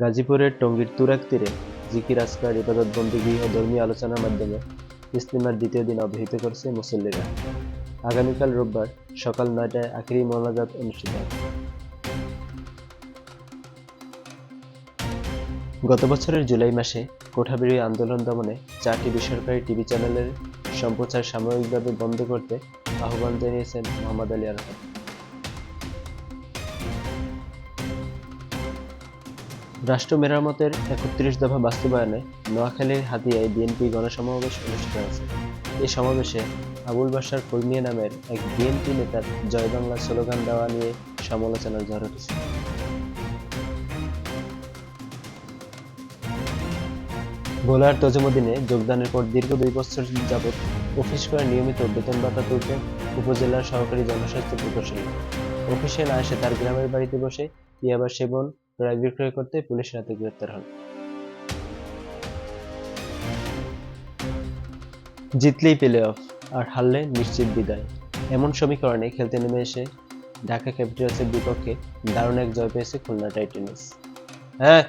গাজীপুরের টঙ্গীর তুরাগ তীরে জিকির আজকার ইবাদত বন্দিগি ও ধর্মীয় আলোচনার মাধ্যমে ইস্তিমার দ্বিতীয় দিন অবহিত করছে মুসল্লিরা। আগামীকাল রোববার সকাল নয়টায় আখেরি মোনাজাত অনুষ্ঠিত হবে গত বছরের জুলাই মাসে কোঠাবিড়ি আন্দোলন দমনে চারটি বেসরকারি টিভি চ্যানেলের সম্প্রচার সাময়িকভাবে বন্ধ করতে আহ্বান জানিয়েছেন মোহাম্মদ আলী আরফাত রাষ্ট্র মেরামতের একত্রিশ দফা বাস্তবায়নে নোয়াখালীর হাতিয়ায় বিএনপি গণসমাবেশ অনুষ্ঠিত হয়েছে। এই সমাবেশে আবুল বাশার কর্মিয়া নামের এক বিএনপি নেতার জয় বাংলা স্লোগান দেওয়া নিয়ে সমালোচনার ঝড় উঠেছে। ভোলার তজমুদ্দিনে যোগদানের পর দীর্ঘ দুই বছর যাবৎ অফিস করে নিয়মিত বেতন ভাতা তুলতে উপজেলার সহকারী জনস্বাস্থ্য প্রকৌশলী। অফিসে না এসে তার গ্রামের বাড়িতে বসে ইয়াবা সেবন ক্রয় বিক্রয় করতে পুলিশের হাতে গ্রেপ্তার হন। জিতলেই প্লে অফ আর হারলে নিশ্চিত বিদায়। এমন সমীকরণে খেলতে নেমে এসে ঢাকা ক্যাপিটালসের বিপক্ষে দারুণ এক জয় পেয়েছে খুলনা টাইটেনিস। হ্যাঁ